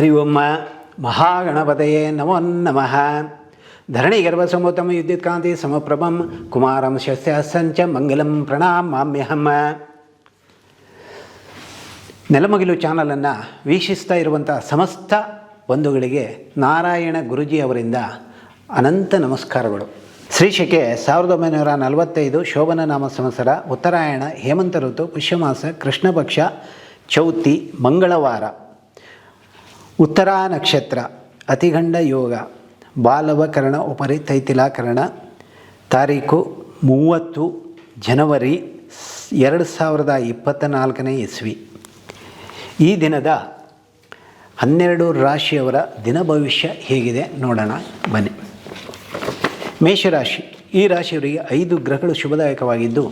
ಹರಿ ಓಂ ಮಹಾಗಣಪತಯೇ ನಮೋ ನಮಃ. ಧರಣಿಗರ್ಭಸಮೋತ್ತಮ ವಿದ್ಯುತ್ಕಾಂತಿ ಸಮಪ್ರಭಂ ಕುಮಾರಂ ಶಸ್ಯ ಸಂಚ ಮಂಗಲಂ ಪ್ರಣಾಮಾಮ್ಯಹಂ. ನೆಲಮಗಿಲು ಚಾನಲನ್ನು ವೀಕ್ಷಿಸ್ತಾ ಇರುವಂಥ ಸಮಸ್ತ ಬಂಧುಗಳಿಗೆ ನಾರಾಯಣ ಗುರುಜಿ ಅವರಿಂದ ಅನಂತ ನಮಸ್ಕಾರಗಳು. ಶ್ರೀಶಕೆ ಸಾವಿರದ ಒಂಬೈನೂರ ನಲವತ್ತೈದು ಶೋಭನ ನಾಮ ಸಂವತ್ಸರ ಉತ್ತರಾಯಣ ಹೇಮಂತ ಋತು ಪುಷ್ಯಮಾಸ ಕೃಷ್ಣಪಕ್ಷ ಚೌತಿ ಮಂಗಳವಾರ. ಉತ್ತರಾ ನಕ್ಷತ್ರ ಅತಿಗಂಡ ಯೋಗ, ಬಾಲವಕರಣ ಉಪರಿ ತೈತಿಲಾಕರಣ, ತಾರೀಕು ಮೂವತ್ತು ಜನವರಿ ಎರಡು ಸಾವಿರದ ಇಪ್ಪತ್ತ ನಾಲ್ಕನೇ ಇಸ್ವಿ. ಈ ದಿನದ ಹನ್ನೆರಡು ರಾಶಿಯವರ ದಿನ ಭವಿಷ್ಯ ಹೇಗಿದೆ ನೋಡೋಣ, ಬನ್ನಿ. ಮೇಷರಾಶಿ, ಈ ರಾಶಿಯವರಿಗೆ ಐದು ಗ್ರಹಗಳು ಶುಭದಾಯಕವಾಗಿದ್ದು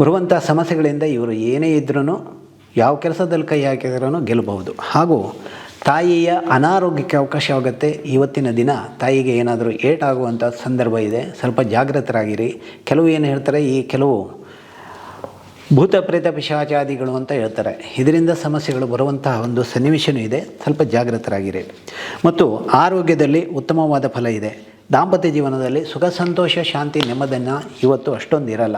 ಬರುವಂಥ ಸಮಸ್ಯೆಗಳಿಂದ ಇವರು ಏನೇ ಇದ್ರೂ ಯಾವ ಕೆಲಸದಲ್ಲಿ ಕೈ ಹಾಕಿದ್ರೂ ಗೆಲ್ಲಬಹುದು. ಹಾಗೂ ತಾಯಿಯ ಅನಾರೋಗ್ಯಕ್ಕೆ ಅವಕಾಶವಾಗುತ್ತೆ ಇವತ್ತಿನ ದಿನ ತಾಯಿಗೆ ಏನಾದರೂ ಏಟಾಗುವಂಥ ಸಂದರ್ಭ ಇದೆ, ಸ್ವಲ್ಪ ಜಾಗೃತರಾಗಿರಿ ಕೆಲವು ಏನು ಹೇಳ್ತಾರೆ, ಈ ಕೆಲವು ಭೂತ ಪ್ರೇತ ಪಿಶಾಚಾದಿಗಳು ಅಂತ ಹೇಳ್ತಾರೆ. ಇದರಿಂದ ಸಮಸ್ಯೆಗಳು ಬರುವಂತಹ ಒಂದು ಸನ್ನಿವೇಶನೂ ಇದೆ. ಸ್ವಲ್ಪ ಜಾಗೃತರಾಗಿರಿ ಮತ್ತು ಆರೋಗ್ಯದಲ್ಲಿ ಉತ್ತಮವಾದ ಫಲ ಇದೆ. ದಾಂಪತ್ಯ ಜೀವನದಲ್ಲಿ ಸುಖ, ಸಂತೋಷ, ಶಾಂತಿ, ನೆಮ್ಮದಿಯನ್ನು ಇವತ್ತು ಅಷ್ಟೊಂದು ಇರಲ್ಲ.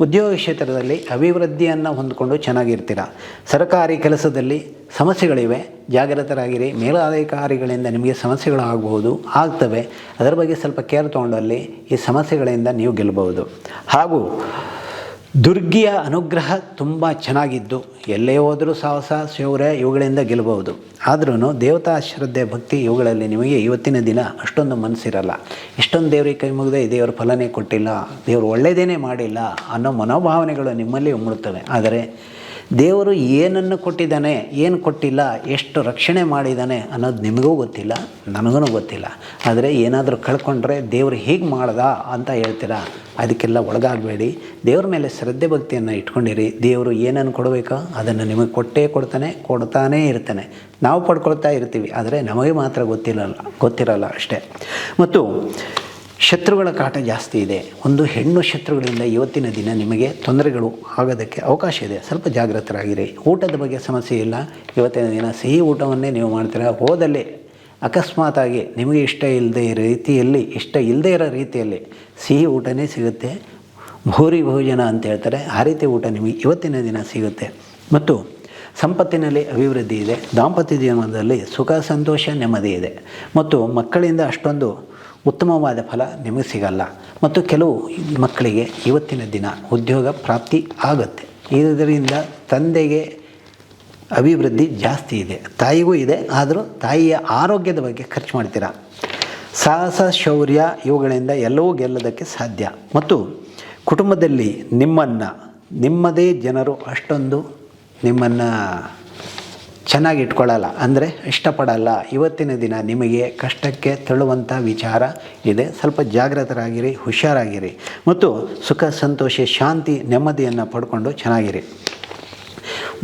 ಉದ್ಯೋಗ ಕ್ಷೇತ್ರದಲ್ಲಿ ಅಭಿವೃದ್ಧಿಯನ್ನು ಹೊಂದಿಕೊಂಡು ಚೆನ್ನಾಗಿರ್ತೀರ. ಸರ್ಕಾರಿ ಕೆಲಸದಲ್ಲಿ ಸಮಸ್ಯೆಗಳಿವೆ, ಜಾಗೃತರಾಗಿರಿ, ಮೇಲಾಧಿಕಾರಿಗಳಿಂದ ನಿಮಗೆ ಸಮಸ್ಯೆಗಳು ಆಗಬಹುದು ಆಗ್ತವೆ. ಅದರ ಬಗ್ಗೆ ಸ್ವಲ್ಪ ಕೇರ್ ತೊಗೊಂಡಲ್ಲಿ ಈ ಸಮಸ್ಯೆಗಳಿಂದ ನೀವು ಗೆಲ್ಲಬಹುದು ಹಾಗೂ ದುರ್ಗಿಯ ಅನುಗ್ರಹ ತುಂಬ ಚೆನ್ನಾಗಿದ್ದು. ಎಲ್ಲೇ ಹೋದರೂ ಸಾಹಸ, ಶೌರ್ಯ ಇವುಗಳಿಂದ ಗೆಲ್ಲಬಹುದು. ಆದ್ರೂ ದೇವತಾ ಶ್ರದ್ಧೆ ಭಕ್ತಿ ಇವುಗಳಲ್ಲಿ ನಿಮಗೆ ಇವತ್ತಿನ ದಿನ ಅಷ್ಟೊಂದು ಮನಸ್ಸಿರಲ್ಲ. ಇಷ್ಟೊಂದು ದೇವರಿಗೆ ಕೈ ಮುಗಿದೆ ದೇವರು ಫಲನೇ ಕೊಟ್ಟಿಲ್ಲ, ದೇವರು ಒಳ್ಳೆಯದೇನೇ ಮಾಡಿಲ್ಲ ಅನ್ನೋ ಮನೋಭಾವನೆಗಳು ನಿಮ್ಮಲ್ಲಿ ಮುಡುತ್ತವೆ ಆದರೆ ದೇವರು ಏನನ್ನು ಕೊಟ್ಟಿದ್ದಾನೆ, ಏನು ಕೊಟ್ಟಿಲ್ಲ, ಎಷ್ಟು ರಕ್ಷಣೆ ಮಾಡಿದ್ದಾನೆ ಅನ್ನೋದು ನಿಮಗೂ ಗೊತ್ತಿಲ್ಲ, ನನಗೂ ಗೊತ್ತಿಲ್ಲ. ಆದರೆ ಏನಾದರೂ ಕಳ್ಕೊಂಡ್ರೆ ದೇವರು ಹೀಗೆ ಮಾಡ್ದ ಅಂತ ಹೇಳ್ತೀರಾ? ಅದಕ್ಕೆಲ್ಲ ಒಳಗಾಗಬೇಡಿ. ದೇವ್ರ ಮೇಲೆ ಶ್ರದ್ಧೆ ಭಕ್ತಿಯನ್ನು ಇಟ್ಕೊಂಡಿರಿ. ದೇವರು ಏನನ್ನು ಕೊಡಬೇಕೋ ಅದನ್ನು ನಿಮಗೆ ಕೊಟ್ಟೇ ಕೊಡ್ತಾನೆ, ಕೊಡ್ತಾನೇ ಇರ್ತಾನೆ. ನಾವು ಪಡ್ಕೊಳ್ತಾ ಇರ್ತೀವಿ, ಆದರೆ ನಮಗೆ ಮಾತ್ರ ಗೊತ್ತಿರಲ್ಲ ಗೊತ್ತಿರಲ್ಲ ಅಷ್ಟೇ. ಮತ್ತು ಶತ್ರುಗಳ ಕಾಟ ಜಾಸ್ತಿ ಇದೆ. ಒಂದು ಹೆಣ್ಣು ಶತ್ರುಗಳಿಂದ ಇವತ್ತಿನ ದಿನ ನಿಮಗೆ ತೊಂದರೆಗಳು ಆಗೋದಕ್ಕೆ ಅವಕಾಶ ಇದೆ. ಸ್ವಲ್ಪ ಜಾಗೃತರಾಗಿರಿ ಊಟದ ಬಗ್ಗೆ ಸಮಸ್ಯೆ ಇಲ್ಲ. ಇವತ್ತಿನ ದಿನ ಸಿಹಿ ಊಟವನ್ನೇ ನೀವು ಮಾಡ್ತೀರಾ? ಹೋದಲ್ಲಿ ಅಕಸ್ಮಾತಾಗಿ ನಿಮಗೆ ಇಷ್ಟ ಇಲ್ಲದೆ ರೀತಿಯಲ್ಲಿ, ಇಷ್ಟ ಇಲ್ಲದೇ ಇರೋ ರೀತಿಯಲ್ಲಿ ಸಿಹಿ ಊಟನೇ ಸಿಗುತ್ತೆ. ಭೂರಿ ಭೋಜನ ಅಂತ ಹೇಳ್ತಾರೆ. ಆ ರೀತಿ ಊಟ ನಿಮಗೆ ಇವತ್ತಿನ ದಿನ ಸಿಗುತ್ತೆ. ಮತ್ತು ಸಂಪತ್ತಿನಲ್ಲಿ ಅಭಿವೃದ್ಧಿ ಇದೆ. ದಾಂಪತ್ಯ ಜೀವನದಲ್ಲಿ ಸುಖ, ಸಂತೋಷ, ನೆಮ್ಮದಿ ಇದೆ. ಮತ್ತು ಮಕ್ಕಳಿಂದ ಅಷ್ಟೊಂದು ಉತ್ತಮವಾದ ಫಲ ನಿಮಗೆ ಸಿಗಲ್ಲ. ಮತ್ತು ಕೆಲವು ಮಕ್ಕಳಿಗೆ ಇವತ್ತಿನ ದಿನ ಉದ್ಯೋಗ ಪ್ರಾಪ್ತಿ ಆಗುತ್ತೆ. ಇದರಿಂದ ತಂದೆಗೆ ಅಭಿವೃದ್ಧಿ ಜಾಸ್ತಿ ಇದೆ. ತಾಯಿಗೂ ಇದೆ, ಆದರೂ ತಾಯಿಯ ಆರೋಗ್ಯದ ಬಗ್ಗೆ ಖರ್ಚು ಮಾಡ್ತೀರಾ? ಸಾಹಸ, ಶೌರ್ಯ ಇವುಗಳಿಂದ ಎಲ್ಲವೂ ಗೆಲ್ಲೋದಕ್ಕೆ ಸಾಧ್ಯ. ಮತ್ತು ಕುಟುಂಬದಲ್ಲಿ ನಿಮ್ಮನ್ನು, ನಿಮ್ಮದೇ ಜನರು ಅಷ್ಟೊಂದು ನಿಮ್ಮನ್ನು ಚೆನ್ನಾಗಿ ಇಟ್ಕೊಳ್ಳಲ್ಲ. ಅಂದರೆ ಇಷ್ಟಪಡಲ್ಲ. ಇವತ್ತಿನ ದಿನ ನಿಮಗೆ ಕಷ್ಟಕ್ಕೆ ತಳ್ಳುವಂಥ ವಿಚಾರ ಇದೆ. ಸ್ವಲ್ಪ ಜಾಗೃತರಾಗಿರಿ ಹುಷಾರಾಗಿರಿ. ಮತ್ತು ಸುಖ, ಸಂತೋಷ, ಶಾಂತಿ, ನೆಮ್ಮದಿಯನ್ನು ಪಡ್ಕೊಂಡು ಚೆನ್ನಾಗಿರಿ.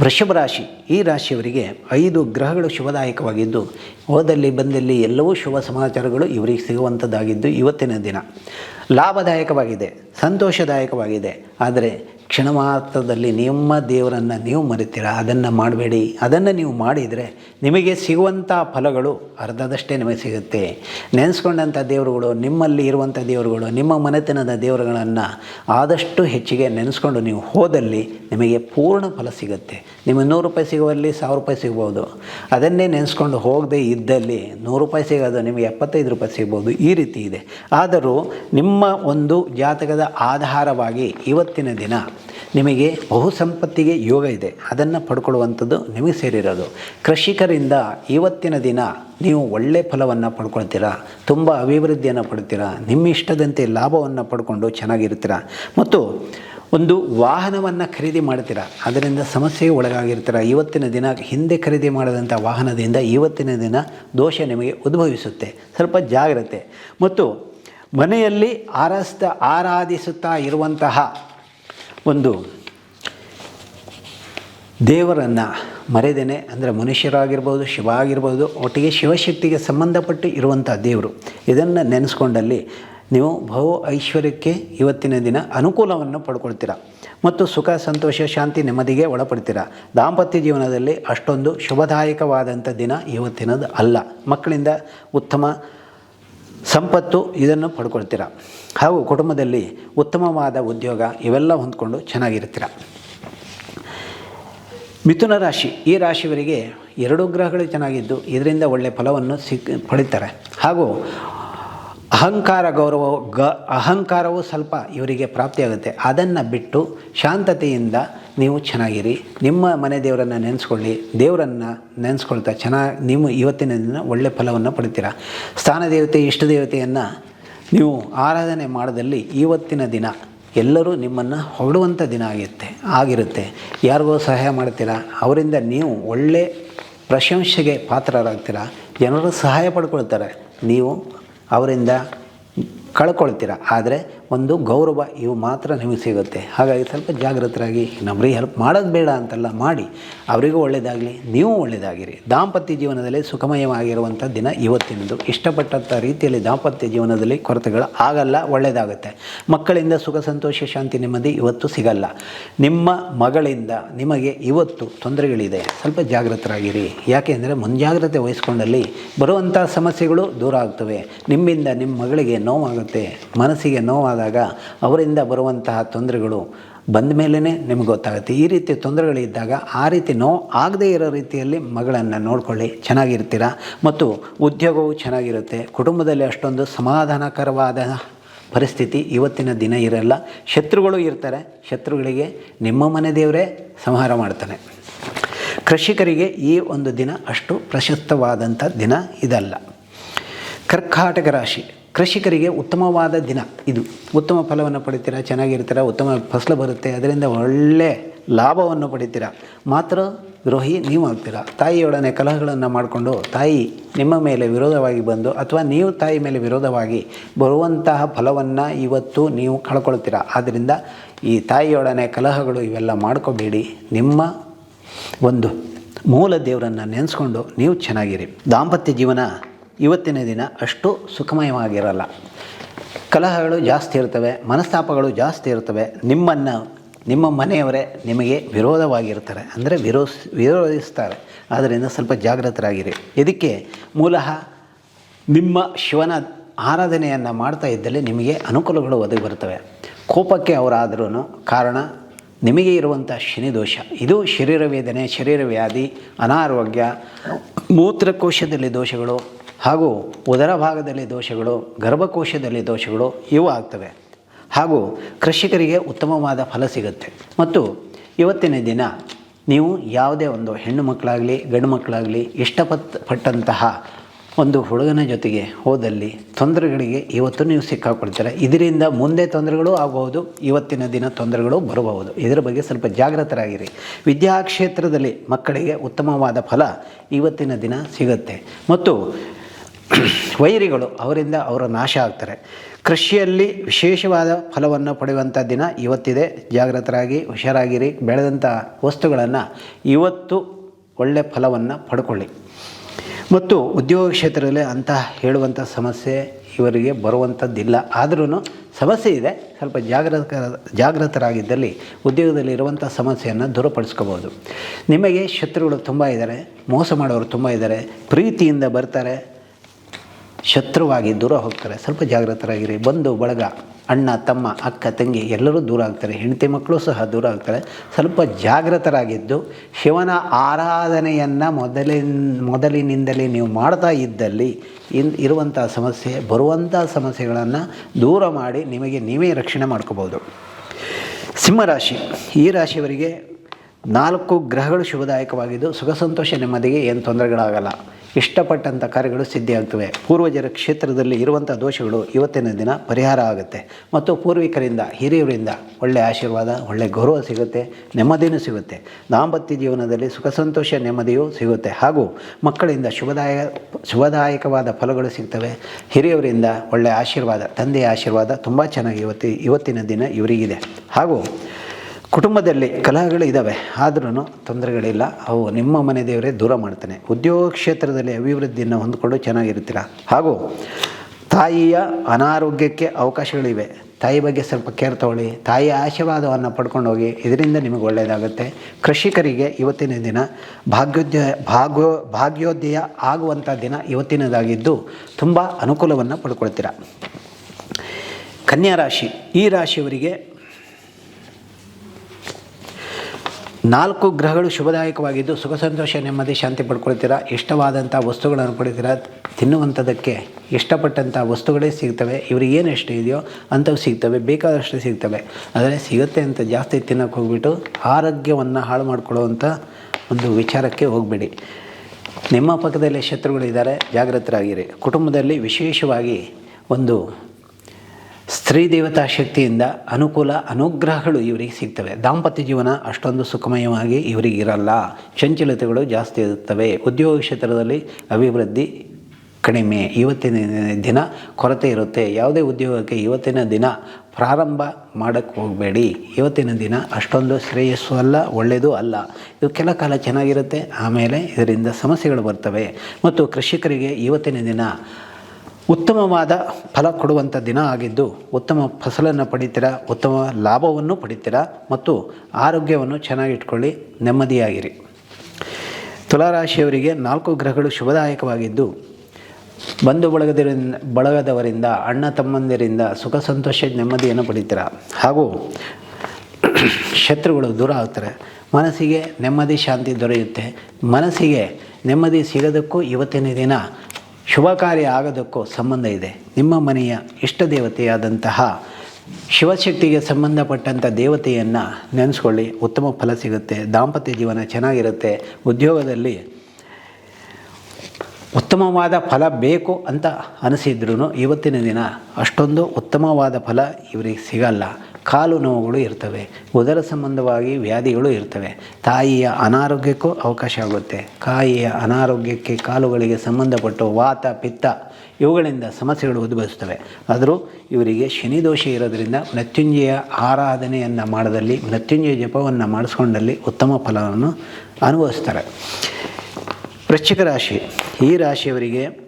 ವೃಷಭ ರಾಶಿ, ಈ ರಾಶಿಯವರಿಗೆ ಐದು ಗ್ರಹಗಳು ಶುಭದಾಯಕವಾಗಿದ್ದು, ಹೋದಲ್ಲಿ ಬಂದಲ್ಲಿ ಎಲ್ಲವೂ ಶುಭ ಸಮಾಚಾರಗಳು ಇವರಿಗೆ ಸಿಗುವಂಥದ್ದಾಗಿದ್ದು ಇವತ್ತಿನ ದಿನ. ಲಾಭದಾಯಕವಾಗಿದೆ, ಸಂತೋಷದಾಯಕವಾಗಿದೆ, ಆದರೆ ಕ್ಷಣ ಮಾತ್ರದಲ್ಲಿ ನಿಮ್ಮ ದೇವರನ್ನು ನೀವು ಮರಿತೀರ? ಅದನ್ನು ಮಾಡಬೇಡಿ. ಅದನ್ನು ನೀವು ಮಾಡಿದರೆ ನಿಮಗೆ ಸಿಗುವಂಥ ಫಲಗಳು ಅರ್ಧದಷ್ಟೇ ನಿಮಗೆ ಸಿಗುತ್ತೆ. ನೆನೆಸ್ಕೊಂಡಂಥ ದೇವರುಗಳು, ನಿಮ್ಮಲ್ಲಿ ಇರುವಂಥ ದೇವರುಗಳು, ನಿಮ್ಮ ಮನೆತನದ ದೇವರುಗಳನ್ನು ಆದಷ್ಟು ಹೆಚ್ಚಿಗೆ ನೆನೆಸ್ಕೊಂಡು ನೀವು ಹೋದಲ್ಲಿ ನಿಮಗೆ ಪೂರ್ಣ ಫಲ ಸಿಗುತ್ತೆ. ನಿಮಗೆ ನೂರು ರೂಪಾಯಿ ಸಿಗುವಲ್ಲಿ ಸಾವಿರ ರೂಪಾಯಿ ಸಿಗ್ಬೋದು. ಅದನ್ನೇ ನೆನೆಸ್ಕೊಂಡು ಹೋಗದೆ ಇದ್ದಲ್ಲಿ ನೂರು ರೂಪಾಯಿ ಸಿಗೋದು, ನಿಮಗೆ ಎಪ್ಪತ್ತೈದು ರೂಪಾಯಿ ಸಿಗ್ಬೋದು, ಈ ರೀತಿ ಇದೆ. ಆದರೂ ನಿಮ್ಮ ಒಂದು ಜಾತಕದ ಆಧಾರವಾಗಿ ಇವತ್ತಿನ ದಿನ ನಿಮಗೆ ಬಹು ಸಂಪತ್ತಿಗೆ ಯೋಗ ಇದೆ. ಅದನ್ನು ಪಡ್ಕೊಳ್ಳುವಂಥದ್ದು ನಿಮಗೆ ಸೇರಿರೋದು. ಕೃಷಿಕರಿಂದ ಇವತ್ತಿನ ದಿನ ನೀವು ಒಳ್ಳೆ ಫಲವನ್ನು ಪಡ್ಕೊಳ್ತೀರಾ? ತುಂಬ ಅಭಿವೃದ್ಧಿಯನ್ನು ಪಡ್ತೀರಾ? ನಿಮ್ಮ ಇಷ್ಟದಂತೆ ಲಾಭವನ್ನು ಪಡ್ಕೊಂಡು ಚೆನ್ನಾಗಿರ್ತೀರ? ಮತ್ತು ಒಂದು ವಾಹನವನ್ನು ಖರೀದಿ ಮಾಡ್ತೀರಾ? ಅದರಿಂದ ಸಮಸ್ಯೆಗೆ ಒಳಗಾಗಿರ್ತೀರ? ಇವತ್ತಿನ ದಿನ ಹಿಂದೆ ಖರೀದಿ ಮಾಡಿದಂಥ ವಾಹನದಿಂದ ಇವತ್ತಿನ ದಿನ ದೋಷ ನಿಮಗೆ ಉದ್ಭವಿಸುತ್ತೆ. ಸ್ವಲ್ಪ ಜಾಗ್ರತೆ. ಮತ್ತು ಮನೆಯಲ್ಲಿ ಆರಾಸ್ತ, ಆರಾಧಿಸುತ್ತಾ ಇರುವಂತಹ ಒಂದು ದೇವರನ್ನು ಮರೆದೇನೆ ಅಂದರೆ ಮನುಷ್ಯರಾಗಿರ್ಬೋದು ಶಿವ ಆಗಿರ್ಬೋದು ಒಟ್ಟಿಗೆ ಶಿವಶಕ್ತಿಗೆ ಸಂಬಂಧಪಟ್ಟು ಇರುವಂಥ ದೇವರು. ಇದನ್ನು ನೆನೆಸ್ಕೊಂಡಲ್ಲಿ ನೀವು ಬಹು ಐಶ್ವರ್ಯಕ್ಕೆ ಇವತ್ತಿನ ದಿನ ಅನುಕೂಲವನ್ನು ಪಡ್ಕೊಳ್ತೀರಾ. ಮತ್ತು ಸುಖ, ಸಂತೋಷ, ಶಾಂತಿ, ನೆಮ್ಮದಿಗೆ ಒಳಪಡ್ತೀರಾ. ದಾಂಪತ್ಯ ಜೀವನದಲ್ಲಿ ಅಷ್ಟೊಂದು ಶುಭದಾಯಕವಾದಂಥ ದಿನ ಇವತ್ತಿನದು ಅಲ್ಲ. ಮಕ್ಕಳಿಂದ ಉತ್ತಮ ಸಂಪತ್ತು ಇದನ್ನು ಪಡ್ಕೊಳ್ತೀರ. ಹಾಗೂ ಕುಟುಂಬದಲ್ಲಿ ಉತ್ತಮವಾದ ಉದ್ಯೋಗ ಇವೆಲ್ಲ ಹೊಂದ್ಕೊಂಡು ಚೆನ್ನಾಗಿರ್ತೀರ. ಮಿಥುನ ರಾಶಿ, ಈ ರಾಶಿಯವರಿಗೆ ಎರಡು ಗ್ರಹಗಳು ಚೆನ್ನಾಗಿದ್ದು ಇದರಿಂದ ಒಳ್ಳೆಯ ಫಲವನ್ನು ಸಿಕ್, ಪಡಿತಾರೆ. ಹಾಗೂ ಅಹಂಕಾರ ಗೌರವ, ಗ, ಅಹಂಕಾರವು ಸ್ವಲ್ಪ ಇವರಿಗೆ ಪ್ರಾಪ್ತಿಯಾಗುತ್ತೆ. ಅದನ್ನು ಬಿಟ್ಟು ಶಾಂತತೆಯಿಂದ ನೀವು ಚೆನ್ನಾಗಿರಿ. ನಿಮ್ಮ ಮನೆ ದೇವರನ್ನು ನೆನೆಸ್ಕೊಳ್ಳಿ. ದೇವರನ್ನು ನೆನೆಸ್ಕೊಳ್ತಾ ಚೆನ್ನಾಗಿ ನೀವು ಇವತ್ತಿನ ದಿನ ಒಳ್ಳೆಯ ಫಲವನ್ನು ಪಡಿತೀರ. ಸ್ಥಾನ ದೇವತೆ, ಇಷ್ಟ ದೇವತೆಯನ್ನು ನೀವು ಆರಾಧನೆ ಮಾಡದಲ್ಲಿ ಇವತ್ತಿನ ದಿನ ಎಲ್ಲರೂ ನಿಮ್ಮನ್ನು ಹೊರಡುವಂಥ ದಿನ ಆಗಿರುತ್ತೆ ಆಗಿರುತ್ತೆ. ಯಾರಿಗೋ ಸಹಾಯ ಮಾಡ್ತೀರಾ? ಅವರಿಂದ ನೀವು ಒಳ್ಳೆ ಪ್ರಶಂಸೆಗೆ ಪಾತ್ರರಾಗ್ತೀರಾ? ಜನರು ಸಹಾಯ ಪಡ್ಕೊಳ್ತಾರೆ. ನೀವು ಅವರಿಂದ ಕಳ್ಕೊಳ್ತೀರ. ಆದರೆ ಒಂದು ಗೌರವ ಇವು ಮಾತ್ರ ನಿಮಗೆ ಸಿಗುತ್ತೆ. ಹಾಗಾಗಿ ಸ್ವಲ್ಪ ಜಾಗೃತರಾಗಿ ನಮ್ಮರಿಗೆ ಹೆಲ್ಪ್ ಮಾಡೋದು ಬೇಡ ಅಂತಲ್ಲ, ಮಾಡಿ. ಅವರಿಗೂ ಒಳ್ಳೆಯದಾಗಲಿ ನೀವು ಒಳ್ಳೆಯದಾಗಿರಿ ದಾಂಪತ್ಯ ಜೀವನದಲ್ಲಿ ಸುಖಮಯವಾಗಿರುವಂಥ ದಿನ ಇವತ್ತಿನದು. ಇಷ್ಟಪಟ್ಟಂಥ ರೀತಿಯಲ್ಲಿ ದಾಂಪತ್ಯ ಜೀವನದಲ್ಲಿ ಕೊರತೆಗಳು ಆಗಲ್ಲ ಒಳ್ಳೆಯದಾಗುತ್ತೆ ಮಕ್ಕಳಿಂದ ಸುಖ, ಸಂತೋಷ, ಶಾಂತಿ, ನೆಮ್ಮದಿ ಇವತ್ತು ಸಿಗಲ್ಲ. ನಿಮ್ಮ ಮಗಳಿಂದ ನಿಮಗೆ ಇವತ್ತು ತೊಂದರೆಗಳಿದೆ. ಸ್ವಲ್ಪ ಜಾಗೃತರಾಗಿರಿ ಯಾಕೆಂದರೆ ಮುಂಜಾಗ್ರತೆ ವಹಿಸ್ಕೊಂಡಲ್ಲಿ ಬರುವಂಥ ಸಮಸ್ಯೆಗಳು ದೂರ ಆಗ್ತವೆ. ನಿಮ್ಮಿಂದ ನಿಮ್ಮ ಮಗಳಿಗೆ ನೋವಾಗುತ್ತೆ. ಮನಸ್ಸಿಗೆ ಅವರಿಂದ ಬರುವಂತಹ ತೊಂದರೆಗಳು ಬಂದ ಮೇಲೇ ನಿಮ್ಗೆ ಗೊತ್ತಾಗುತ್ತೆ. ಈ ರೀತಿ ತೊಂದರೆಗಳಿದ್ದಾಗ ಆ ರೀತಿ ನೋವು ಆಗದೇ ಇರೋ ರೀತಿಯಲ್ಲಿ ಮಗಳನ್ನು ನೋಡಿಕೊಳ್ಳಿ. ಚೆನ್ನಾಗಿರ್ತೀರ? ಮತ್ತು ಉದ್ಯೋಗವು ಚೆನ್ನಾಗಿರುತ್ತೆ. ಕುಟುಂಬದಲ್ಲಿ ಅಷ್ಟೊಂದು ಸಮಾಧಾನಕರವಾದ ಪರಿಸ್ಥಿತಿ ಇವತ್ತಿನ ದಿನ ಇರಲ್ಲ. ಶತ್ರುಗಳು ಇರ್ತಾರೆ. ಶತ್ರುಗಳಿಗೆ ನಿಮ್ಮ ಮನೆ ದೇವರೇ ಸಂಹಾರ ಮಾಡ್ತಾನೆ. ಕೃಷಿಕರಿಗೆ ಈ ಒಂದು ದಿನ ಅಷ್ಟು ಪ್ರಶಸ್ತವಾದಂಥ ದಿನ ಇದಲ್ಲ. ಕರ್ಕಾಟಕ ರಾಶಿ. ಕೃಷಿಕರಿಗೆ ಉತ್ತಮವಾದ ದಿನ ಇದು. ಉತ್ತಮ ಫಲವನ್ನು ಪಡಿತೀರ? ಚೆನ್ನಾಗಿರ್ತೀರ? ಉತ್ತಮ ಫಸಲು ಬರುತ್ತೆ. ಅದರಿಂದ ಒಳ್ಳೆ ಲಾಭವನ್ನು ಪಡಿತೀರ? ಮಾತ್ರ ದ್ರೋಹಿ ನೀವು ಆಗ್ತೀರ ತಾಯಿಯೊಡನೆ ಕಲಹಗಳನ್ನು ಮಾಡಿಕೊಂಡು ತಾಯಿ ನಿಮ್ಮ ಮೇಲೆ ವಿರೋಧವಾಗಿ ಬಂದು ಅಥವಾ ನೀವು ತಾಯಿ ಮೇಲೆ ವಿರೋಧವಾಗಿ ಬರುವಂತಹ ಫಲವನ್ನು ಇವತ್ತು ನೀವು ಕಳ್ಕೊಳ್ತೀರ? ಆದ್ದರಿಂದ ಈ ತಾಯಿಯೊಡನೆ ಕಲಹಗಳು ಇವೆಲ್ಲ ಮಾಡ್ಕೋಬೇಡಿ. ನಿಮ್ಮ ಒಂದು ಮೂಲ ದೇವರನ್ನು ನೆನೆಸ್ಕೊಂಡು ನೀವು ಚೆನ್ನಾಗಿರಿ. ದಾಂಪತ್ಯ ಜೀವನ ಇವತ್ತಿನ ದಿನ ಅಷ್ಟು ಸುಖಮಯವಾಗಿರಲ್ಲ. ಕಲಹಗಳು ಜಾಸ್ತಿ ಇರ್ತವೆ, ಮನಸ್ತಾಪಗಳು ಜಾಸ್ತಿ ಇರ್ತವೆ. ನಿಮ್ಮನ್ನು, ನಿಮ್ಮ ಮನೆಯವರೇ ನಿಮಗೆ ವಿರೋಧವಾಗಿರ್ತಾರೆ. ಅಂದರೆ ವಿರೋಸ್ ವಿರೋಧಿಸ್ತಾರೆ. ಆದ್ದರಿಂದ ಸ್ವಲ್ಪ ಜಾಗೃತರಾಗಿರಿ ಇದಕ್ಕೆ ಮೂಲಃ ನಿಮ್ಮ ಶಿವನ ಆರಾಧನೆಯನ್ನು ಮಾಡ್ತಾ ಇದ್ದಲ್ಲಿ ನಿಮಗೆ ಅನುಕೂಲಗಳು ಒದಗಿ ಬರ್ತವೆ ಕೋಪಕ್ಕೆ ಅವರಾದ್ರೂ ಕಾರಣ ನಿಮಗೆ ಇರುವಂಥ ಶನಿ ದೋಷ. ಇದು ಶರೀರ ವೇದನೆ, ಶರೀರ ವ್ಯಾಧಿ, ಅನಾರೋಗ್ಯ, ಮೂತ್ರಕೋಶದಲ್ಲಿ ದೋಷಗಳು ಹಾಗೂ ಉದರ ಭಾಗದಲ್ಲಿ ದೋಷಗಳು, ಗರ್ಭಕೋಶದಲ್ಲಿ ದೋಷಗಳು ಇವು ಆಗ್ತವೆ. ಹಾಗೂ ಕೃಷಿಕರಿಗೆ ಉತ್ತಮವಾದ ಫಲ ಸಿಗುತ್ತೆ. ಮತ್ತು ಇವತ್ತಿನ ದಿನ ನೀವು ಯಾವುದೇ ಒಂದು ಹೆಣ್ಣು ಮಕ್ಕಳಾಗಲಿ, ಗಂಡು ಮಕ್ಕಳಾಗಲಿ ಇಷ್ಟಪತ್ ಪಟ್ಟಂತಹ ಒಂದು ಹುಡುಗನ ಜೊತೆಗೆ ಹೋದಲ್ಲಿ ತೊಂದರೆಗಳಿಗೆ ಇವತ್ತು ನೀವು ಸಿಕ್ಕಾಕೊಳ್ತೀರ. ಇದರಿಂದ ಮುಂದೆ ತೊಂದರೆಗಳು ಆಗಬಹುದು, ಇವತ್ತಿನ ದಿನ ತೊಂದರೆಗಳು ಬರಬಹುದು. ಇದರ ಬಗ್ಗೆ ಸ್ವಲ್ಪ ಜಾಗೃತರಾಗಿರಿ ವಿದ್ಯಾ ಕ್ಷೇತ್ರದಲ್ಲಿ ಮಕ್ಕಳಿಗೆ ಉತ್ತಮವಾದ ಫಲ ಇವತ್ತಿನ ದಿನ ಸಿಗುತ್ತೆ. ಮತ್ತು ವೈರಿಗಳು ಅವರಿಂದ ಅವರ ನಾಶ ಆಗ್ತಾರೆ. ಕೃಷಿಯಲ್ಲಿ ವಿಶೇಷವಾದ ಫಲವನ್ನು ಪಡೆಯುವಂಥ ದಿನ ಇವತ್ತಿದೆ. ಜಾಗೃತರಾಗಿ ಹುಷಾರಾಗಿರಿ. ಬೆಳೆದಂಥ ವಸ್ತುಗಳನ್ನು ಇವತ್ತು ಒಳ್ಳೆಯ ಫಲವನ್ನು ಪಡ್ಕೊಳ್ಳಿ. ಮತ್ತು ಉದ್ಯೋಗ ಕ್ಷೇತ್ರದಲ್ಲಿ ಅಂತ ಹೇಳುವಂಥ ಸಮಸ್ಯೆ ಇವರಿಗೆ ಬರುವಂಥದ್ದಿಲ್ಲ. ಆದ್ರೂ ಸಮಸ್ಯೆ ಇದೆ. ಸ್ವಲ್ಪ ಜಾಗೃತ ಜಾಗೃತರಾಗಿದ್ದಲ್ಲಿ ಉದ್ಯೋಗದಲ್ಲಿ ಇರುವಂಥ ಸಮಸ್ಯೆಯನ್ನು ದೂರಪಡಿಸ್ಕೋಬೋದು. ನಿಮಗೆ ಶತ್ರುಗಳು ತುಂಬ ಇದ್ದಾರೆ. ಮೋಸ ಮಾಡೋರು ತುಂಬ ಇದ್ದಾರೆ. ಪ್ರೀತಿಯಿಂದ ಬರ್ತಾರೆ. ಶತ್ರುವಾಗಿ ದೂರ ಹೋಗ್ತಾರೆ. ಸ್ವಲ್ಪ ಜಾಗೃತರಾಗಿರಿ ಬಂಧು, ಬಳಗ, ಅಣ್ಣ, ತಮ್ಮ, ಅಕ್ಕ, ತಂಗಿ ಎಲ್ಲರೂ ದೂರ ಆಗ್ತಾರೆ. ಹೆಂಡತಿ ಮಕ್ಕಳು ಸಹ ದೂರ ಆಗ್ತಾರೆ. ಸ್ವಲ್ಪ ಜಾಗೃತರಾಗಿದ್ದು ಶಿವನ ಆರಾಧನೆಯನ್ನು ಮೊದಲಿನ, ಮೊದಲಿನಿಂದಲೇ ನೀವು ಮಾಡ್ತಾ ಇದ್ದಲ್ಲಿ ಇನ್ ಇರುವಂಥ ಸಮಸ್ಯೆ ಬರುವಂಥ ಸಮಸ್ಯೆಗಳನ್ನು ದೂರ ಮಾಡಿ ನಿಮಗೆ ನೀವೇ ರಕ್ಷಣೆ ಮಾಡ್ಕೋಬೋದು. ಸಿಂಹರಾಶಿ. ಈ ರಾಶಿಯವರಿಗೆ ನಾಲ್ಕು ಗ್ರಹಗಳು ಶುಭದಾಯಕವಾಗಿದ್ದು ಸುಖ ಸಂತೋಷ ನೆಮ್ಮದಿಗೆ ಏನು ತೊಂದರೆಗಳಾಗಲ್ಲ. ಇಷ್ಟಪಟ್ಟಂಥ ಕಾರ್ಯಗಳು ಸಿದ್ಧಿಯಾಗ್ತವೆ ಪೂರ್ವಜರ ಕ್ಷೇತ್ರದಲ್ಲಿ ಇರುವಂಥ ದೋಷಗಳು ಇವತ್ತಿನ ದಿನ ಪರಿಹಾರ ಆಗುತ್ತೆ. ಮತ್ತು ಪೂರ್ವಿಕರಿಂದ ಹಿರಿಯರಿಂದ ಒಳ್ಳೆಯ ಆಶೀರ್ವಾದ ಒಳ್ಳೆಯ ಗೌರವ ಸಿಗುತ್ತೆ, ನೆಮ್ಮದಿನೂ ಸಿಗುತ್ತೆ. ದಾಂಪತ್ಯ ಜೀವನದಲ್ಲಿ ಸುಖ ಸಂತೋಷ ನೆಮ್ಮದಿಯೂ ಸಿಗುತ್ತೆ. ಹಾಗೂ ಮಕ್ಕಳಿಂದ ಶುಭದಾಯ, ಶುಭದಾಯಕವಾದ ಫಲಗಳು ಸಿಗ್ತವೆ. ಹಿರಿಯವರಿಂದ ಒಳ್ಳೆಯ ಆಶೀರ್ವಾದ, ತಂದೆಯ ಆಶೀರ್ವಾದ ತುಂಬ ಚೆನ್ನಾಗಿ ಇವತ್ತಿ, ಇವತ್ತಿನ ದಿನ ಇವರಿಗಿದೆ. ಹಾಗೂ ಕುಟುಂಬದಲ್ಲಿ ಕಲಹಗಳು ಇದ್ದಾವೆ ಆದ್ರೂ ತೊಂದರೆಗಳಿಲ್ಲ. ಅವು ನಿಮ್ಮ ಮನೆ ದೇವರೇ ದೂರ ಮಾಡ್ತಾನೆ. ಉದ್ಯೋಗ ಕ್ಷೇತ್ರದಲ್ಲಿ ಅಭಿವೃದ್ಧಿಯನ್ನು ಹೊಂದ್ಕೊಂಡು ಚೆನ್ನಾಗಿರ್ತೀರ ಹಾಗೂ ತಾಯಿಯ ಅನಾರೋಗ್ಯಕ್ಕೆ ಅವಕಾಶಗಳಿವೆ. ತಾಯಿ ಬಗ್ಗೆ ಸ್ವಲ್ಪ ಕೇರ್ ತಗೊಳ್ಳಿ. ತಾಯಿಯ ಆಶೀರ್ವಾದವನ್ನು ಪಡ್ಕೊಂಡು ಹೋಗಿ ಇದರಿಂದ ನಿಮಗೆ ಒಳ್ಳೆಯದಾಗುತ್ತೆ. ಕೃಷಿಕರಿಗೆ ಇವತ್ತಿನ ದಿನ ಭಾಗ್ಯೋದಯ, ಭಾಗ್ಯೋ, ಭಾಗ್ಯೋದಯ ಆಗುವಂಥ ದಿನ ಇವತ್ತಿನದಾಗಿದ್ದು ತುಂಬ ಅನುಕೂಲವನ್ನು ಪಡ್ಕೊಳ್ತೀರ? ಕನ್ಯಾ ರಾಶಿ. ಈ ರಾಶಿಯವರಿಗೆ ನಾಲ್ಕು ಗ್ರಹಗಳು ಶುಭದಾಯಕವಾಗಿದ್ದು ಸುಖ, ಸಂತೋಷ, ನೆಮ್ಮದಿ, ಶಾಂತಿ ಪಡ್ಕೊಳ್ತೀರಾ? ಇಷ್ಟವಾದಂಥ ವಸ್ತುಗಳನ್ನು ಪಡಿತೀರಾ ತಿನ್ನುವಂಥದ್ದಕ್ಕೆ ಇಷ್ಟಪಟ್ಟಂಥ ವಸ್ತುಗಳೇ ಸಿಗ್ತವೆ. ಇವ್ರಿಗೆ ಏನು ಇಷ್ಟ ಇದೆಯೋ ಅಂಥವು ಸಿಗ್ತವೆ. ಬೇಕಾದಷ್ಟು ಸಿಗ್ತವೆ. ಆದರೆ ಸಿಗುತ್ತೆ ಅಂತ ಜಾಸ್ತಿ ತಿನ್ನೋಕ್ಕೆ ಹೋಗ್ಬಿಟ್ಟು ಆರೋಗ್ಯವನ್ನು ಹಾಳು ಮಾಡಿಕೊಳ್ಳುವಂಥ ಒಂದು ವಿಚಾರಕ್ಕೆ ಹೋಗಬೇಡಿ. ನಿಮ್ಮ ಪಕ್ಕದಲ್ಲಿ ಶತ್ರುಗಳಿದ್ದಾರೆ. ಜಾಗೃತರಾಗಿರಿ ಕುಟುಂಬದಲ್ಲಿ ವಿಶೇಷವಾಗಿ ಒಂದು ಸ್ತ್ರೀ ದೇವತಾ ಶಕ್ತಿಯಿಂದ ಅನುಕೂಲ ಅನುಗ್ರಹಗಳು ಇವರಿಗೆ ಸಿಗ್ತವೆ. ದಾಂಪತ್ಯ ಜೀವನ ಅಷ್ಟೊಂದು ಸುಖಮಯವಾಗಿ ಇವರಿಗೆ ಇರಲ್ಲ. ಚಂಚಲತೆಗಳು ಜಾಸ್ತಿ ಇರುತ್ತವೆ. ಉದ್ಯೋಗ ಕ್ಷೇತ್ರದಲ್ಲಿ ಅಭಿವೃದ್ಧಿ ಕಡಿಮೆ. ಇವತ್ತಿನ ದಿನ ಕೊರತೆ ಇರುತ್ತೆ. ಯಾವುದೇ ಉದ್ಯೋಗಕ್ಕೆ ಇವತ್ತಿನ ದಿನ ಪ್ರಾರಂಭ ಮಾಡೋಕ್ಕೆ ಹೋಗಬೇಡಿ. ಇವತ್ತಿನ ದಿನ ಅಷ್ಟೊಂದು ಶ್ರೇಯಸ್ಸು ಅಲ್ಲ, ಒಳ್ಳೆಯದು ಅಲ್ಲ. ಇದು ಕೆಲ ಕಾಲ ಚೆನ್ನಾಗಿರುತ್ತೆ. ಆಮೇಲೆ ಇದರಿಂದ ಸಮಸ್ಯೆಗಳು ಬರ್ತವೆ. ಮತ್ತು ಕೃಷಿಕರಿಗೆ ಇವತ್ತಿನ ದಿನ ಉತ್ತಮವಾದ ಫಲ ಕೊಡುವಂಥ ದಿನ ಆಗಿದ್ದು ಉತ್ತಮ ಫಸಲನ್ನು ಪಡಿತೀರ, ಉತ್ತಮ ಲಾಭವನ್ನು ಪಡಿತೀರ ಮತ್ತು ಆರೋಗ್ಯವನ್ನು ಚೆನ್ನಾಗಿಟ್ಕೊಳ್ಳಿ ನೆಮ್ಮದಿಯಾಗಿರಿ. ತುಲಾರಾಶಿಯವರಿಗೆ ನಾಲ್ಕು ಗ್ರಹಗಳು ಶುಭದಾಯಕವಾಗಿದ್ದು, ಬಂಧು ಬಳಗದರಿಂದ ಬಳಗದವರಿಂದ, ಅಣ್ಣ ತಮ್ಮಂದಿರಿಂದ ಸುಖ, ಸಂತೋಷ, ನೆಮ್ಮದಿಯನ್ನು ಪಡಿತೀರ. ಹಾಗೂ ಶತ್ರುಗಳು ದೂರ ಆಗ್ತಾರೆ. ಮನಸ್ಸಿಗೆ ನೆಮ್ಮದಿ, ಶಾಂತಿ ದೊರೆಯುತ್ತೆ. ಮನಸ್ಸಿಗೆ ನೆಮ್ಮದಿ ಸಿಗೋದಕ್ಕೂ ಇವತ್ತಿನ ದಿನ ಶುಭ ಕಾರ್ಯ ಆಗೋದಕ್ಕೂ ಸಂಬಂಧ ಇದೆ. ನಿಮ್ಮ ಮನೆಯ ಇಷ್ಟ ದೇವತೆಯಾದಂತಹ ಶಿವಶಕ್ತಿಗೆ ಸಂಬಂಧಪಟ್ಟಂಥ ದೇವತೆಯನ್ನು ನೆನೆಸ್ಕೊಳ್ಳಿ. ಉತ್ತಮ ಫಲ ಸಿಗುತ್ತೆ. ದಾಂಪತ್ಯ ಜೀವನ ಚೆನ್ನಾಗಿರುತ್ತೆ. ಉದ್ಯೋಗದಲ್ಲಿ ಉತ್ತಮವಾದ ಫಲ ಬೇಕು ಅಂತ ಅನಿಸಿದ್ರೂ ಇವತ್ತಿನ ದಿನ ಅಷ್ಟೊಂದು ಉತ್ತಮವಾದ ಫಲ ಇವರಿಗೆ ಸಿಗಲ್ಲ. ಕಾಲು ನೋವುಗಳು ಇರ್ತವೆ. ಉದರ ಸಂಬಂಧವಾಗಿ ವ್ಯಾಧಿಗಳು ಇರ್ತವೆ. ತಾಯಿಯ ಅನಾರೋಗ್ಯಕ್ಕೂ ಅವಕಾಶ ಆಗುತ್ತೆ. ತಾಯಿಯ ಅನಾರೋಗ್ಯಕ್ಕೆ ಕಾಲುಗಳಿಗೆ ಸಂಬಂಧಪಟ್ಟು ವಾತ, ಪಿತ್ತ ಇವುಗಳಿಂದ ಸಮಸ್ಯೆಗಳು ಉದ್ಭವಿಸ್ತವೆ ಆದರೂ ಇವರಿಗೆ ಶನಿ ದೋಷ ಇರೋದರಿಂದ ಮೃತ್ಯುಂಜಯ ಆರಾಧನೆಯನ್ನು ಮಾಡದಲ್ಲಿ, ಮೃತ್ಯುಂಜಯ ಜಪವನ್ನು ಮಾಡಿಸ್ಕೊಂಡಲ್ಲಿ ಉತ್ತಮ ಫಲವನ್ನು ಅನುಭವಿಸ್ತಾರೆ. ವೃಶ್ಚಿಕ ರಾಶಿ. ಈ ರಾಶಿಯವರಿಗೆ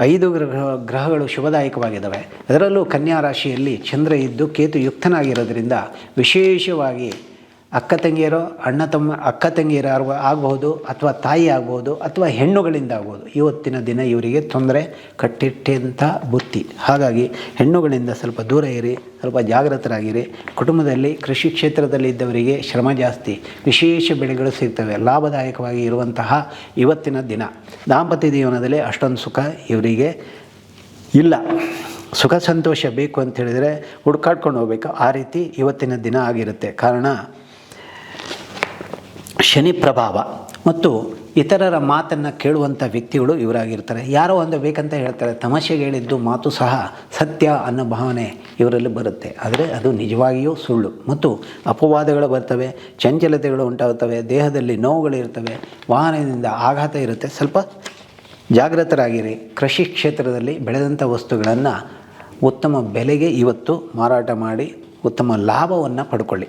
ಐದು ಗ್ರಹ ಗ್ರಹಗಳು ಶುಭದಾಯಕವಾಗಿದ್ದಾವೆ. ಅದರಲ್ಲೂ ಕನ್ಯಾ ರಾಶಿಯಲ್ಲಿ ಚಂದ್ರ ಇದ್ದು ಕೇತು ಯುಕ್ತನಾಗಿರೋದ್ರಿಂದ ವಿಶೇಷವಾಗಿ ಅಕ್ಕ ತಂಗಿಯರು, ಅಣ್ಣ ತಮ್ಮ, ಅಕ್ಕ ತಂಗಿಯರು ಆಗಬಹುದು, ಅಥವಾ ತಾಯಿ ಆಗ್ಬೋದು ಅಥವಾ ಹೆಣ್ಣುಗಳಿಂದ ಆಗ್ಬೋದು ಇವತ್ತಿನ ದಿನ ಇವರಿಗೆ ತೊಂದರೆ ಕಟ್ಟಿಟ್ಟಂಥ ಬುತ್ತಿ. ಹಾಗಾಗಿ ಹೆಣ್ಣುಗಳಿಂದ ಸ್ವಲ್ಪ ದೂರ ಇರಿ, ಸ್ವಲ್ಪ ಜಾಗೃತರಾಗಿರಿ ಕುಟುಂಬದಲ್ಲಿ, ಕೃಷಿ ಕ್ಷೇತ್ರದಲ್ಲಿ ಇದ್ದವರಿಗೆ ಶ್ರಮ ಜಾಸ್ತಿ. ವಿಶೇಷ ಬೆಳೆಗಳು ಸಿಗ್ತವೆ. ಲಾಭದಾಯಕವಾಗಿ ಇರುವಂತಹ ಇವತ್ತಿನ ದಿನ. ದಾಂಪತ್ಯ ಜೀವನದಲ್ಲಿ ಅಷ್ಟೊಂದು ಸುಖ ಇವರಿಗೆ ಇಲ್ಲ. ಸುಖ ಸಂತೋಷ ಬೇಕು ಅಂತ ಹೇಳಿದರೆ ಹುಡ್ಕಾಡ್ಕೊಂಡು ಹೋಗ್ಬೇಕು. ಆ ರೀತಿ ಇವತ್ತಿನ ದಿನ ಆಗಿರುತ್ತೆ. ಕಾರಣ ಶನಿ ಪ್ರಭಾವ ಮತ್ತು ಇತರರ ಮಾತನ್ನು ಕೇಳುವಂಥ ವ್ಯಕ್ತಿಗಳು ಇವರಾಗಿರ್ತಾರೆ. ಯಾರೋ ಒಂದು ಬೇಕಂತ ಹೇಳ್ತಾರೆ. ತಮಾಷೆಗೆ ಹೇಳಿದ್ದು ಮಾತು ಸಹ ಸತ್ಯ ಅನ್ನೋ ಭಾವನೆ ಇವರಲ್ಲಿ ಬರುತ್ತೆ. ಆದರೆ ಅದು ನಿಜವಾಗಿಯೂ ಸುಳ್ಳು. ಮತ್ತು ಅಪವಾದಗಳು ಬರ್ತವೆ, ಚಂಚಲತೆಗಳು ಉಂಟಾಗುತ್ತವೆ, ದೇಹದಲ್ಲಿ ನೋವುಗಳಿರ್ತವೆ ವಾಹನದಿಂದ ಆಘಾತ ಇರುತ್ತೆ. ಸ್ವಲ್ಪ ಜಾಗೃತರಾಗಿರಿ ಕೃಷಿ ಕ್ಷೇತ್ರದಲ್ಲಿ ಬೆಳೆದಂಥ ವಸ್ತುಗಳನ್ನು ಉತ್ತಮ ಬೆಲೆಗೆ ಇವತ್ತು ಮಾರಾಟ ಮಾಡಿ, ಉತ್ತಮ ಲಾಭವನ್ನು ಪಡ್ಕೊಳ್ಳಿ.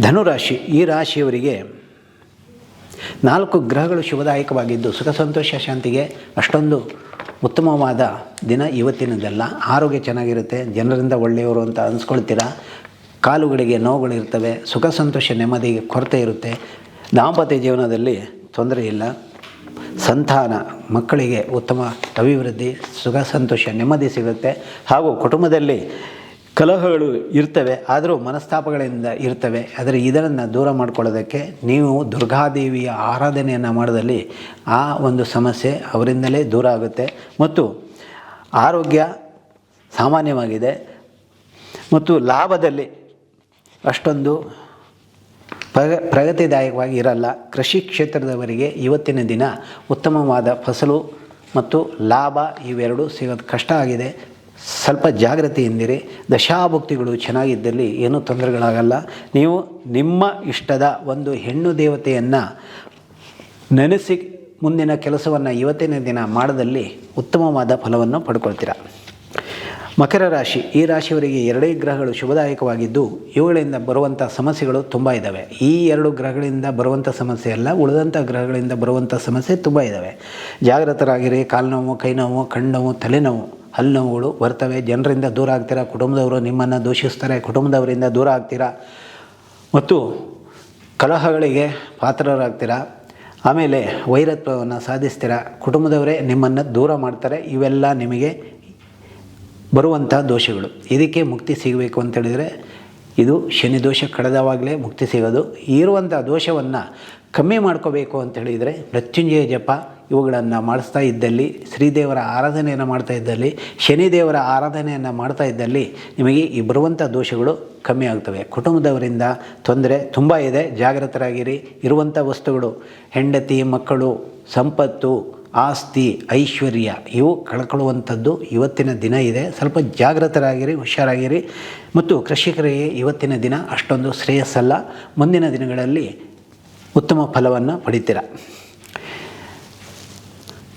ಧನುರಾಶಿ, ಈ ರಾಶಿಯವರಿಗೆ ನಾಲ್ಕು ಗ್ರಹಗಳು ಶುಭದಾಯಕವಾಗಿದ್ದು ಸುಖ, ಸಂತೋಷ, ಶಾಂತಿಗೆ ಅಷ್ಟೊಂದು ಉತ್ತಮವಾದ ದಿನ ಇವತ್ತಿನದಲ್ಲ. ಆರೋಗ್ಯ ಚೆನ್ನಾಗಿರುತ್ತೆ, ಜನರಿಂದ ಒಳ್ಳೆಯವರು ಅಂತ ಅನಿಸ್ಕೊಳ್ತೀರ? ಕಾಲುಗಳಿಗೆ ನೋವುಗಳಿರ್ತವೆ ಸುಖ, ಸಂತೋಷ, ನೆಮ್ಮದಿ, ಕೊರತೆ ಇರುತ್ತೆ. ದಾಂಪತ್ಯ ಜೀವನದಲ್ಲಿ ತೊಂದರೆ ಇಲ್ಲ. ಸಂತಾನ, ಮಕ್ಕಳಿಗೆ ಉತ್ತಮ ಅಭಿವೃದ್ಧಿ, ಸುಖ, ಸಂತೋಷ, ನೆಮ್ಮದಿ ಸಿಗುತ್ತೆ. ಹಾಗೂ ಕುಟುಂಬದಲ್ಲಿ ಕಲಹಗಳು ಇರ್ತವೆ, ಆದರೂ ಮನಸ್ತಾಪಗಳಿಂದ ಇರ್ತವೆ. ಆದರೆ ಇದನ್ನು ದೂರ ಮಾಡ್ಕೊಳ್ಳೋದಕ್ಕೆ ನೀವು ದುರ್ಗಾದೇವಿಯ ಆರಾಧನೆಯನ್ನು ಮಾಡಿದಲ್ಲಿ ಆ ಒಂದು ಸಮಸ್ಯೆ ಅವರಿಂದಲೇ ದೂರ ಆಗುತ್ತೆ. ಮತ್ತು ಆರೋಗ್ಯ ಸಾಮಾನ್ಯವಾಗಿದೆ. ಮತ್ತು ಲಾಭದಲ್ಲಿ ಅಷ್ಟೊಂದು ಪ್ರಗ, ಪ್ರಗತಿದಾಯಕವಾಗಿ ಇರಲ್ಲ. ಕೃಷಿ ಕ್ಷೇತ್ರದವರಿಗೆ ಇವತ್ತಿನ ದಿನ ಉತ್ತಮವಾದ ಫಸಲು ಮತ್ತು ಲಾಭ ಇವೆರಡೂ ಸಿಗೋದು ಕಷ್ಟ ಆಗಿದೆ. ಸ್ವಲ್ಪ ಜಾಗೃತಿಯಿಂದಿರಿ ದಶಾಭುಕ್ತಿಗಳು ಚೆನ್ನಾಗಿದ್ದಲ್ಲಿ ಏನೂ ತೊಂದರೆಗಳಾಗಲ್ಲ. ನೀವು ನಿಮ್ಮ ಇಷ್ಟದ ಒಂದು ಹೆಣ್ಣು ದೇವತೆಯನ್ನು ನೆನೆಸಿ ಮುಂದಿನ ಕೆಲಸವನ್ನು ಇವತ್ತಿನ ದಿನ ಮಾಡದಲ್ಲಿ ಉತ್ತಮವಾದ ಫಲವನ್ನು ಪಡ್ಕೊಳ್ತೀರ. ಮಕರ ರಾಶಿ, ಈ ರಾಶಿಯವರಿಗೆ ಎರಡೇ ಗ್ರಹಗಳು ಶುಭದಾಯಕವಾಗಿದ್ದು ಇವುಗಳಿಂದ ಬರುವಂಥ ಸಮಸ್ಯೆಗಳು ತುಂಬ ಇದ್ದಾವೆ ಈ ಎರಡು ಗ್ರಹಗಳಿಂದ ಬರುವಂಥ ಸಮಸ್ಯೆ ಅಲ್ಲ ಉಳಿದಂಥ ಗ್ರಹಗಳಿಂದ ಬರುವಂಥ ಸಮಸ್ಯೆ ತುಂಬ ಇದ್ದಾವೆ ಜಾಗೃತರಾಗಿರಿ ಕಾಲು ನೋವು ಕೈ ನೋವು ಕಣ್ಣು ನೋವು ತಲೆನೋವು. ಹಲ್ಲು ನೋವುಗಳು ಬರ್ತವೆ. ಜನರಿಂದ ದೂರ ಆಗ್ತೀರಾ? ಕುಟುಂಬದವರು ನಿಮ್ಮನ್ನು ದೂಷಿಸ್ತಾರೆ. ಕುಟುಂಬದವರಿಂದ ದೂರ ಆಗ್ತೀರಾ? ಮತ್ತು ಕಲಹಗಳಿಗೆ ಪಾತ್ರರಾಗ್ತೀರಾ? ಆಮೇಲೆ ವೈರತ್ವವನ್ನು ಸಾಧಿಸ್ತೀರಾ? ಕುಟುಂಬದವರೇ ನಿಮ್ಮನ್ನು ದೂರ ಮಾಡ್ತಾರೆ. ಇವೆಲ್ಲ ನಿಮಗೆ ಬರುವಂಥ ದೋಷಗಳು. ಇದಕ್ಕೆ ಮುಕ್ತಿ ಸಿಗಬೇಕು ಅಂತೇಳಿದರೆ ಇದು ಶನಿ ದೋಷ ಕಳೆದವಾಗಲೇ ಮುಕ್ತಿ ಸಿಗೋದು. ಇರುವಂಥ ದೋಷವನ್ನು ಕಮ್ಮಿ ಮಾಡ್ಕೋಬೇಕು ಅಂತ ಹೇಳಿದರೆ ಮೃತ್ಯುಂಜಯ ಜಪ ಇವುಗಳನ್ನು ಮಾಡಿಸ್ತಾ ಇದ್ದಲ್ಲಿ, ಶ್ರೀದೇವರ ಆರಾಧನೆಯನ್ನು ಮಾಡ್ತಾ ಇದ್ದಲ್ಲಿ, ಶನಿದೇವರ ಆರಾಧನೆಯನ್ನು ಮಾಡ್ತಾ ಇದ್ದಲ್ಲಿ ನಿಮಗೆ ಈ ಬರುವಂಥ ದೋಷಗಳು ಕಮ್ಮಿ ಆಗ್ತವೆ. ಕುಟುಂಬದವರಿಂದ ತೊಂದರೆ ತುಂಬ ಇದೆ. ಜಾಗೃತರಾಗಿರಿ. ಇರುವಂಥ ವಸ್ತುಗಳು, ಹೆಂಡತಿ, ಮಕ್ಕಳು, ಸಂಪತ್ತು, ಆಸ್ತಿ, ಐಶ್ವರ್ಯ, ಇವು ಕಳ್ಕೊಳ್ಳುವಂಥದ್ದು ಇವತ್ತಿನ ದಿನ ಇದೆ. ಸ್ವಲ್ಪ ಜಾಗೃತರಾಗಿರಿ, ಹುಷಾರಾಗಿರಿ. ಮತ್ತು ಕೃಷಿಕರಿಗೆ ಇವತ್ತಿನ ದಿನ ಅಷ್ಟೊಂದು ಶ್ರೇಯಸ್ಸಲ್ಲ. ಮುಂದಿನ ದಿನಗಳಲ್ಲಿ ಉತ್ತಮ ಫಲವನ್ನು ಪಡಿತೀರ?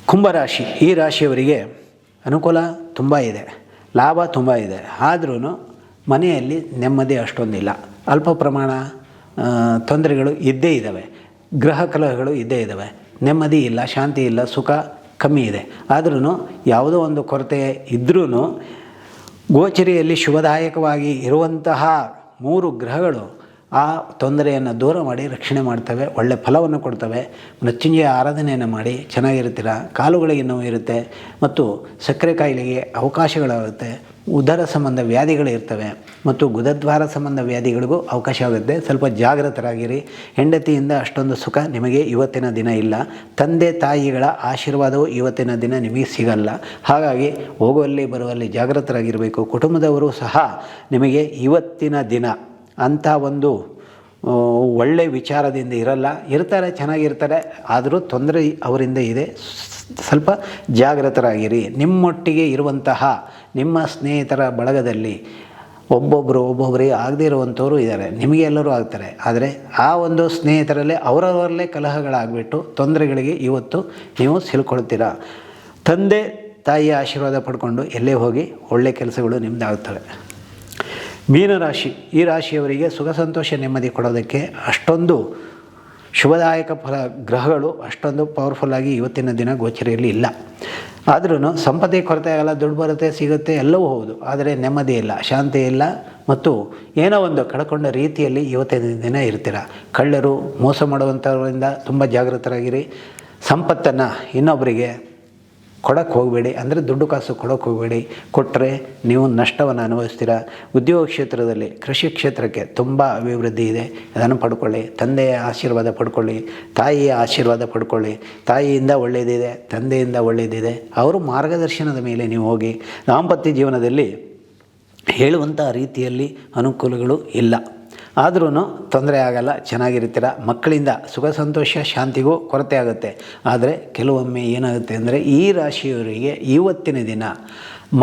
ಕುಂಭರಾಶಿ ಈ ರಾಶಿಯವರಿಗೆ ಅನುಕೂಲ ತುಂಬ ಇದೆ, ಲಾಭ ತುಂಬ ಇದೆ ಆದ್ರೂ ಮನೆಯಲ್ಲಿ ನೆಮ್ಮದಿ ಅಷ್ಟೊಂದಿಲ್ಲ. ಅಲ್ಪ ಪ್ರಮಾಣ ತೊಂದರೆಗಳು ಇದ್ದೇ ಇದ್ದಾವೆ ಗ್ರಹ ಕಲಹಗಳು ಇದ್ದೇ ಇದ್ದಾವೆ ನೆಮ್ಮದಿ ಇಲ್ಲ, ಶಾಂತಿ ಇಲ್ಲ, ಸುಖ ಕಮ್ಮಿ ಇದೆ. ಆದ್ರೂ ಯಾವುದೋ ಒಂದು ಕೊರತೆ ಇದ್ರೂ ಗೋಚರಿಯಲ್ಲಿ ಶುಭದಾಯಕವಾಗಿ ಇರುವಂತಹ ಮೂರು ಗ್ರಹಗಳು ಆ ತೊಂದರೆಯನ್ನು ದೂರ ಮಾಡಿ ರಕ್ಷಣೆ ಮಾಡ್ತವೆ, ಒಳ್ಳೆ ಫಲವನ್ನು ಕೊಡ್ತವೆ. ಮೃತ್ಯುಂಜಯ ಆರಾಧನೆಯನ್ನು ಮಾಡಿ ಚೆನ್ನಾಗಿರುತ್ತೀರ? ಕಾಲುಗಳಿಗೆ ನೋವು ಇರುತ್ತೆ ಮತ್ತು ಸಕ್ಕರೆ ಕಾಯಿಲೆಗೆ ಅವಕಾಶಗಳಾಗುತ್ತೆ. ಉದರ ಸಂಬಂಧ ವ್ಯಾಧಿಗಳು ಇರ್ತವೆ ಮತ್ತು ಗುದದ್ವಾರ ಸಂಬಂಧ ವ್ಯಾಧಿಗಳಿಗೂ ಅವಕಾಶ ಆಗುತ್ತೆ. ಸ್ವಲ್ಪ ಜಾಗೃತರಾಗಿರಿ ಹೆಂಡತಿಯಿಂದ ಅಷ್ಟೊಂದು ಸುಖ ನಿಮಗೆ ಇವತ್ತಿನ ದಿನ ಇಲ್ಲ. ತಂದೆ ತಾಯಿಗಳ ಆಶೀರ್ವಾದವು ಇವತ್ತಿನ ದಿನ ನಿಮಗೆ ಸಿಗಲ್ಲ. ಹಾಗಾಗಿ ಹೋಗುವಲ್ಲಿ ಬರುವಲ್ಲಿ ಜಾಗೃತರಾಗಿರಬೇಕು ಕುಟುಂಬದವರು ಸಹ ನಿಮಗೆ ಇವತ್ತಿನ ದಿನ ಅಂಥ ಒಂದು ಒಳ್ಳೆ ವಿಚಾರದಿಂದ ಇರಲ್ಲ. ಇರ್ತಾರೆ, ಚೆನ್ನಾಗಿರ್ತಾರೆ, ಆದರೂ ತೊಂದರೆ ಅವರಿಂದ ಇದೆ. ಸ್ವಲ್ಪ ಜಾಗೃತರಾಗಿರಿ ನಿಮ್ಮೊಟ್ಟಿಗೆ ಇರುವಂತಹ, ನಿಮ್ಮ ಸ್ನೇಹಿತರ ಬಳಗದಲ್ಲಿ ಒಬ್ಬೊಬ್ಬರು ಒಬ್ಬೊಬ್ಬರಿಗೆ ಆಗದೇ ಇರುವಂಥವ್ರು ಇದ್ದಾರೆ. ನಿಮಗೆ ಎಲ್ಲರೂ ಆಗ್ತಾರೆ. ಆದರೆ ಆ ಒಂದು ಸ್ನೇಹಿತರಲ್ಲೇ ಅವರವರಲ್ಲೇ ಕಲಹಗಳಾಗ್ಬಿಟ್ಟು ತೊಂದರೆಗಳಿಗೆ ಇವತ್ತು ನೀವು ಸಿಲ್ಕೊಳ್ತೀರಾ? ತಂದೆ, ತಾಯಿಯ ಆಶೀರ್ವಾದ ಪಡ್ಕೊಂಡು ಎಲ್ಲೇ ಹೋಗಿ ಒಳ್ಳೆ ಕೆಲಸಗಳು ನಿಮ್ಮದಾಗ್ತವೆ ಮೀನರಾಶಿ, ಈ ರಾಶಿಯವರಿಗೆ ಸುಖ ಸಂತೋಷ ನೆಮ್ಮದಿ ಕೊಡೋದಕ್ಕೆ ಅಷ್ಟೊಂದು ಶುಭದಾಯಕ ಫಲ, ಗ್ರಹಗಳು ಅಷ್ಟೊಂದು ಪವರ್ಫುಲ್ಲಾಗಿ ಇವತ್ತಿನ ದಿನ ಗೋಚರಿಯಲ್ಲಿ ಇಲ್ಲ. ಆದ್ರೂ ಸಂಪತ್ತಿಗೆ ಕೊರತೆ ಆಗಲ್ಲ, ದುಡ್ಡು ಬರುತ್ತೆ, ಸಿಗುತ್ತೆ, ಎಲ್ಲವೂ ಹೌದು. ಆದರೆ ನೆಮ್ಮದಿ ಇಲ್ಲ, ಶಾಂತಿ ಇಲ್ಲ. ಮತ್ತು ಏನೋ ಒಂದು ಕಳ್ಕೊಂಡ ರೀತಿಯಲ್ಲಿ ಇವತ್ತಿನ ದಿನ ಇರ್ತೀರ. ಕಳ್ಳರು, ಮೋಸ ಮಾಡುವಂಥವರಿಂದ ತುಂಬ ಜಾಗೃತರಾಗಿರಿ. ಸಂಪತ್ತನ್ನು ಇನ್ನೊಬ್ಬರಿಗೆ ಕೊಡೋಕ್ಕೆ ಹೋಗಬೇಡಿ, ಅಂದರೆ ದುಡ್ಡು ಕಾಸು ಕೊಡೋಕ್ಕೆ ಹೋಗಬೇಡಿ. ಕೊಟ್ಟರೆ ನೀವು ನಷ್ಟವನ್ನು ಅನುಭವಿಸ್ತೀರಾ? ಉದ್ಯೋಗ ಕ್ಷೇತ್ರದಲ್ಲಿ, ಕೃಷಿ ಕ್ಷೇತ್ರಕ್ಕೆ ತುಂಬ ಅಭಿವೃದ್ಧಿ ಇದೆ. ಅದನ್ನು ಪಡ್ಕೊಳ್ಳಿ. ತಂದೆಯ ಆಶೀರ್ವಾದ ಪಡ್ಕೊಳ್ಳಿ. ತಾಯಿಯ ಆಶೀರ್ವಾದ ಪಡ್ಕೊಳ್ಳಿ. ತಾಯಿಯಿಂದ ಒಳ್ಳೆಯದಿದೆ ತಂದೆಯಿಂದ ಒಳ್ಳೆಯದಿದೆ ಅವರು ಮಾರ್ಗದರ್ಶನದ ಮೇಲೆ ನೀವು ಹೋಗಿ. ದಾಂಪತ್ಯ ಜೀವನದಲ್ಲಿ ಹೇಳುವಂಥ ರೀತಿಯಲ್ಲಿ ಅನುಕೂಲಗಳು ಇಲ್ಲ. ಆದ್ರೂ ತೊಂದರೆ ಆಗಲ್ಲ, ಚೆನ್ನಾಗಿರ್ತೀರ. ಮಕ್ಕಳಿಂದ ಸುಖ, ಸಂತೋಷ, ಶಾಂತಿಗೂ ಕೊರತೆ ಆಗುತ್ತೆ. ಆದರೆ ಕೆಲವೊಮ್ಮೆ ಏನಾಗುತ್ತೆ ಅಂದರೆ ಈ ರಾಶಿಯವರಿಗೆ ಇವತ್ತಿನ ದಿನ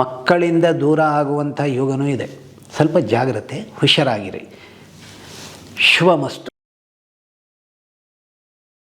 ಮಕ್ಕಳಿಂದ ದೂರ ಆಗುವಂಥ ಯೋಗನೂ ಇದೆ. ಸ್ವಲ್ಪ ಜಾಗ್ರತೆ, ಹುಷಾರಾಗಿರಿ. ಶುಭಮಸ್ತು.